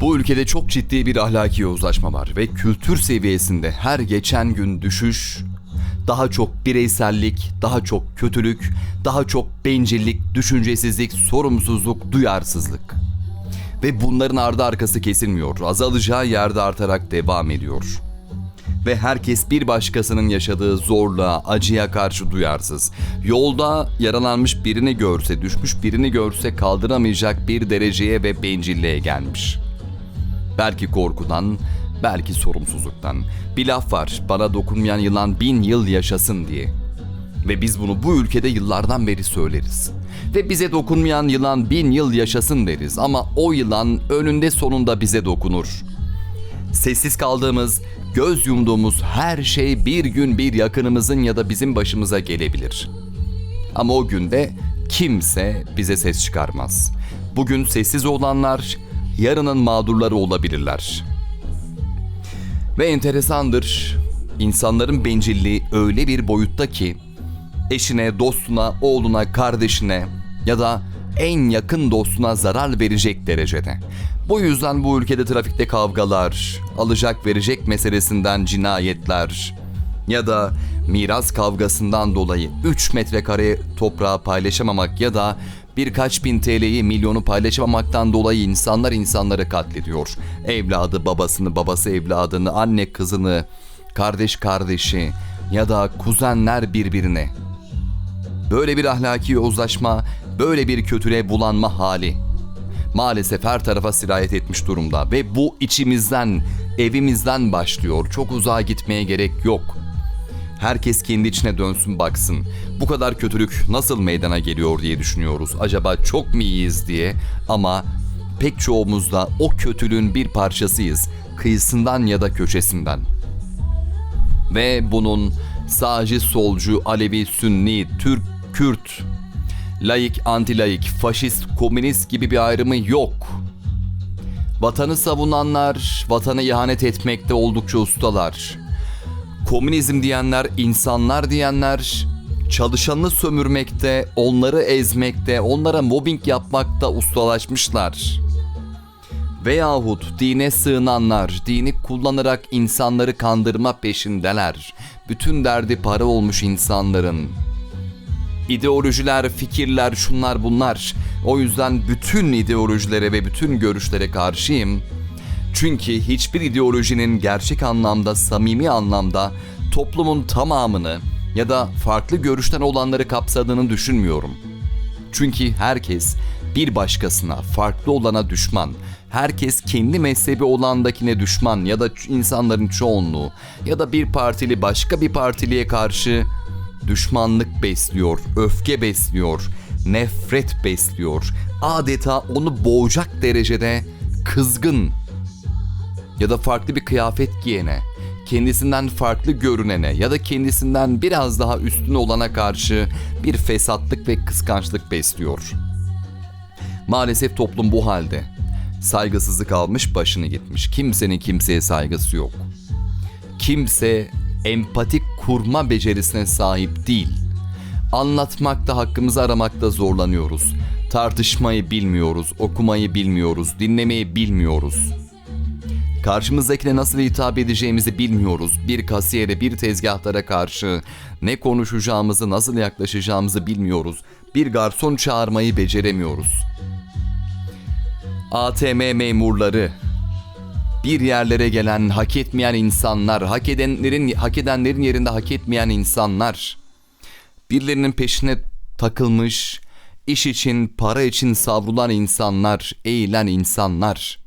Bu ülkede çok ciddi bir ahlaki yozlaşma var ve kültür seviyesinde her geçen gün düşüş, daha çok bireysellik, daha çok kötülük, daha çok bencillik, düşüncesizlik, sorumsuzluk, duyarsızlık. Ve bunların ardı arkası kesilmiyor. Azalacağı yerde artarak devam ediyor. Ve herkes bir başkasının yaşadığı zorluğa, acıya karşı duyarsız. Yolda yaralanmış birini görse, düşmüş birini görse kaldıramayacak bir dereceye ve bencilliğe gelmiş. Belki korkudan, belki sorumsuzluktan. Bir laf var, bana dokunmayan yılan bin yıl yaşasın diye. Ve biz bunu bu ülkede yıllardan beri söyleriz. Ve bize dokunmayan yılan bin yıl yaşasın deriz ama o yılan önünde sonunda bize dokunur. Sessiz kaldığımız, göz yumduğumuz her şey bir gün bir yakınımızın ya da bizim başımıza gelebilir. Ama o günde kimse bize ses çıkarmaz. Bugün sessiz olanlar yarının mağdurları olabilirler. Ve enteresandır. insanların bencilliği öyle bir boyutta ki eşine, dostuna, oğluna, kardeşine ya da en yakın dostuna zarar verecek derecede. Bu yüzden bu ülkede trafikte kavgalar, alacak verecek meselesinden cinayetler ya da miras kavgasından dolayı 3 metrekare toprağı paylaşamamak ya da birkaç bin TL'yi milyonu paylaşamamaktan dolayı insanlar insanları katlediyor. Evladı babasını, babası evladını, anne kızını, kardeş kardeşi ya da kuzenler birbirine. Böyle bir ahlaki yozlaşma, böyle bir kötülüğe bulanma hali maalesef her tarafa sirayet etmiş durumda ve bu içimizden, evimizden başlıyor. Çok uzağa gitmeye gerek yok. Herkes kendi içine dönsün baksın. Bu kadar kötülük nasıl meydana geliyor diye düşünüyoruz. Acaba çok mu iyiyiz diye ama pek çoğumuz da o kötülüğün bir parçasıyız. Kıyısından ya da köşesinden. Ve bunun sağcı, solcu, Alevi, Sünni, Türk, Kürt, laik, antilaik, faşist, komünist gibi bir ayrımı yok. Vatanı savunanlar, vatanı ihanet etmekte oldukça ustalar. Komünizm diyenler, insanlar diyenler, çalışanını sömürmekte, onları ezmekte, onlara mobbing yapmakta ustalaşmışlar. Veyahut dine sığınanlar, dini kullanarak insanları kandırma peşindeler. Bütün derdi para olmuş insanların. İdeolojiler, fikirler, şunlar bunlar. O yüzden bütün ideolojilere ve bütün görüşlere karşıyım. Çünkü hiçbir ideolojinin gerçek anlamda, samimi anlamda toplumun tamamını ya da farklı görüşten olanları kapsadığını düşünmüyorum. Çünkü herkes bir başkasına, farklı olana düşman. Herkes kendi mezhebi olandakine düşman ya da insanların çoğunluğu ya da bir partili başka bir partiliye karşı düşmanlık besliyor, öfke besliyor, nefret besliyor. Adeta onu boğacak derecede kızgın ya da farklı bir kıyafet giyene, kendisinden farklı görünene ya da kendisinden biraz daha üstün olana karşı bir fesatlık ve kıskançlık besliyor. Maalesef toplum bu halde. Saygısızlık almış başını gitmiş. Kimsenin kimseye saygısı yok. Kimse empatik kurma becerisine sahip değil. Anlatmakta hakkımızı aramakta zorlanıyoruz. Tartışmayı bilmiyoruz, okumayı bilmiyoruz, dinlemeyi bilmiyoruz. Karşımızdakine nasıl hitap edeceğimizi bilmiyoruz. Bir kasiyere, bir tezgahtara karşı ne konuşacağımızı, nasıl yaklaşacağımızı bilmiyoruz. Bir garson çağırmayı beceremiyoruz. ATM memurları, bir yerlere gelen hak etmeyen insanlar, hak edenlerin hak edenlerin yerinde hak etmeyen insanlar, birilerinin peşine takılmış, iş için, para için savrulan insanlar, eğilen insanlar,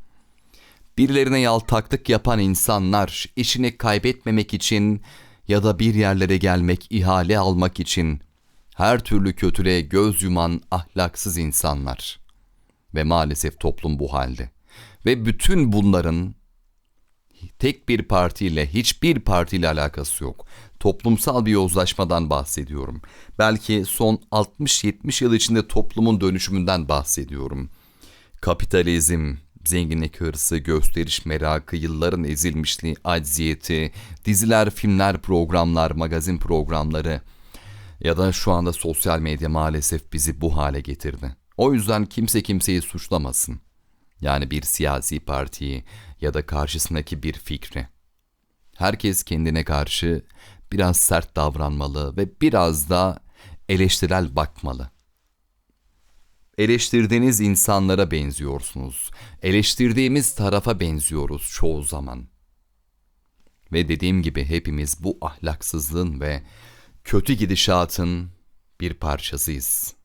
birilerine yaltaklık yapan insanlar, işini kaybetmemek için ya da bir yerlere gelmek, ihale almak için her türlü kötülüğe göz yuman ahlaksız insanlar. Ve maalesef toplum bu halde. Ve bütün bunların tek bir partiyle, hiçbir partiyle alakası yok. Toplumsal bir yozlaşmadan bahsediyorum. Belki son 60-70 yıl içinde toplumun dönüşümünden bahsediyorum. Kapitalizm, zenginlik hırsı, gösteriş merakı, yılların ezilmişliği, acziyeti, diziler, filmler, programlar, magazin programları ya da şu anda sosyal medya maalesef bizi bu hale getirdi. O yüzden kimse kimseyi suçlamasın. Yani bir siyasi partiyi ya da karşısındaki bir fikri. Herkes kendine karşı biraz sert davranmalı ve biraz da eleştirel bakmalı. Eleştirdiğiniz insanlara benziyorsunuz. Eleştirdiğimiz tarafa benziyoruz çoğu zaman. Ve dediğim gibi hepimiz bu ahlaksızlığın ve kötü gidişatın bir parçasıyız.